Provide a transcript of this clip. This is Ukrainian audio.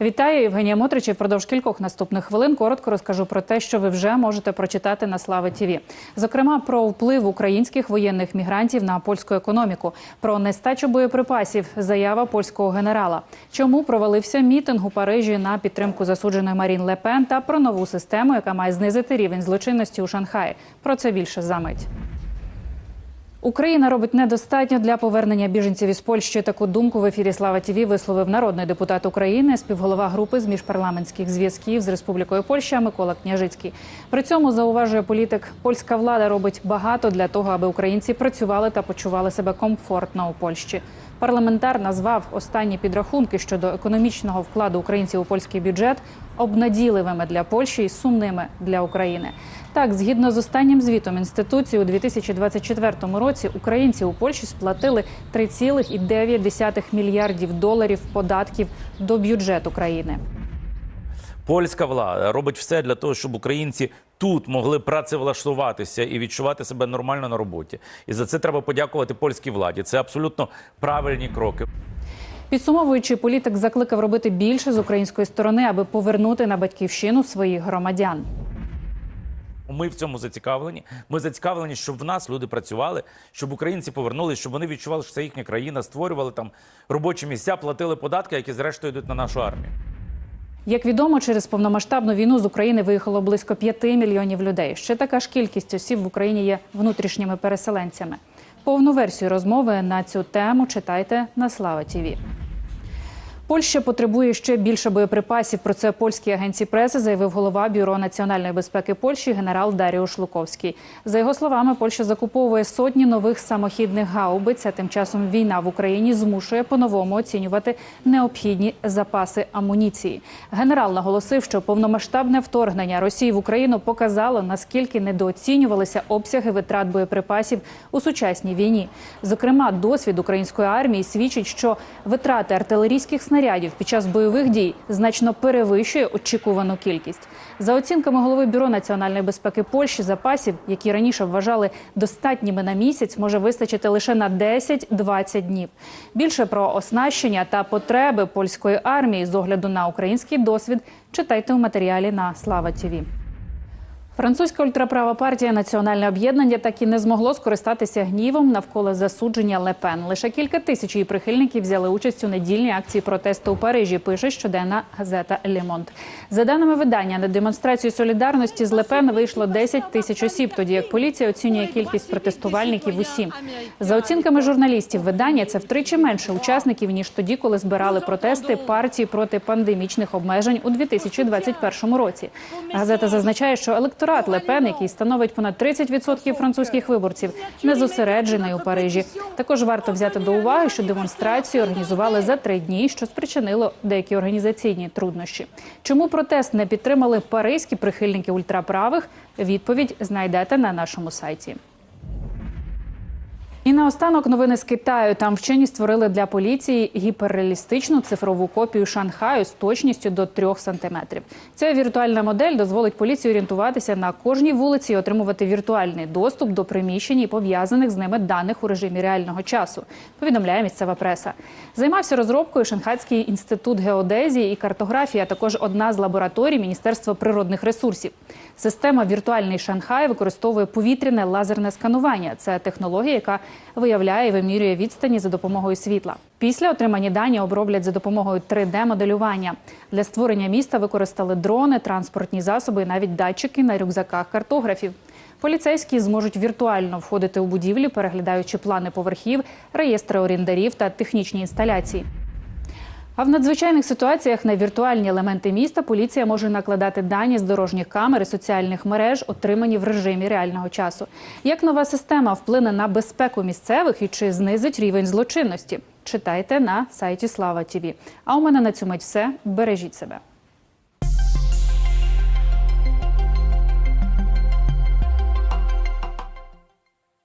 Вітаю, Євгенія Мотрич. І Впродовж кількох наступних хвилин коротко розкажу про те, що ви вже можете прочитати на Слави ТІВІ. Зокрема, про вплив українських воєнних мігрантів на польську економіку, про нестачу боєприпасів, заява польського генерала, чому провалився мітинг у Парижі на підтримку засудженої Марін Лепен та про нову систему, яка має знизити рівень злочинності у Шанхаї. Про це більше за мить. Україна робить недостатньо для повернення біженців із Польщі. Таку думку в ефірі Слава Тіві висловив народний депутат України, співголова групи з міжпарламентських зв'язків з Республікою Польща Микола Княжицький. При цьому зауважує політик, польська влада робить багато для того, аби українці працювали та почували себе комфортно у Польщі. Парламентар назвав останні підрахунки щодо економічного вкладу українців у польський бюджет обнадійливими для Польщі і сумними для України. Так, згідно з останнім звітом інституції, у 2024 році українці у Польщі сплатили 3,9 мільярдів доларів податків до бюджету країни. Польська влада робить все для того, щоб українці тут могли працевлаштуватися і відчувати себе нормально на роботі. І за це треба подякувати польській владі. Це абсолютно правильні кроки. Підсумовуючи, політик закликав робити більше з української сторони, аби повернути на батьківщину своїх громадян. Ми в цьому зацікавлені. Ми зацікавлені, щоб в нас люди працювали, щоб українці повернулися, щоб вони відчували, що це їхня країна, створювали там робочі місця, платили податки, які зрештою йдуть на нашу армію. Як відомо, через повномасштабну війну з України виїхало близько 5 мільйонів людей. Ще така ж кількість осіб в Україні є внутрішніми переселенцями. Повну версію розмови на цю тему читайте на Слава Тіві. Польща потребує ще більше боєприпасів. Про це польській агенції преси заявив голова бюро національної безпеки Польщі генерал Даріуш Луковський. За його словами, Польща закуповує сотні нових самохідних гаубиць. а Тим часом війна в Україні змушує по-новому оцінювати необхідні запаси амуніції. Генерал наголосив, що повномасштабне вторгнення Росії в Україну показало наскільки недооцінювалися обсяги витрат боєприпасів у сучасній війні. Зокрема, досвід української армії свідчить, що витрати артилерійських снарядів снарядів під час бойових дій значно перевищує очікувану кількість. За оцінками голови бюро національної безпеки Польщі, запасів, які раніше вважали достатніми на місяць, може вистачити лише на 10-20 днів. Більше про оснащення та потреби польської армії з огляду на український досвід читайте у матеріалі на Слава Тіві. Французька ультраправа партія Національне об'єднання так і не змогло скористатися гнівом навколо засудження Лепен. Лише кілька тисяч її прихильників взяли участь у недільній акції протесту у Парижі. Пише щоденна газета Лемонт. За даними видання, на демонстрацію солідарності з Лепен вийшло 10 тисяч осіб, тоді як поліція оцінює кількість протестувальників усім. За оцінками журналістів, видання це втричі менше учасників ніж тоді, коли збирали протести партії проти пандемічних обмежень у 2021 році. Газета зазначає, що електорат Електорат Лепен, який становить понад 30% французьких виборців, не зосереджений у Парижі. Також варто взяти до уваги, що демонстрацію організували за три дні, що спричинило деякі організаційні труднощі. Чому протест не підтримали паризькі прихильники ультраправих? Відповідь знайдете на нашому сайті. Наостанок новини з Китаю. Там вчені створили для поліції гіперреалістичну цифрову копію Шанхаю з точністю до 3 сантиметрів. Ця віртуальна модель дозволить поліції орієнтуватися на кожній вулиці і отримувати віртуальний доступ до приміщень і пов'язаних з ними даних у режимі реального часу. Повідомляє місцева преса. Займався розробкою Шанхайський інститут геодезії і картографії, також одна з лабораторій Міністерства природних ресурсів. Система віртуальний Шанхай використовує повітряне лазерне сканування. Це технологія, яка виявляє і вимірює відстані за допомогою світла. Після отримані дані оброблять за допомогою 3D-моделювання. Для створення міста використали дрони, транспортні засоби і навіть датчики на рюкзаках картографів. Поліцейські зможуть віртуально входити у будівлі, переглядаючи плани поверхів, реєстри орендарів та технічні інсталяції. А в надзвичайних ситуаціях на віртуальні елементи міста поліція може накладати дані з дорожніх камер і соціальних мереж, отримані в режимі реального часу. Як нова система вплине на безпеку місцевих і чи знизить рівень злочинності? Читайте на сайті Слава Тіві. А у мене на цю мить все. Бережіть себе.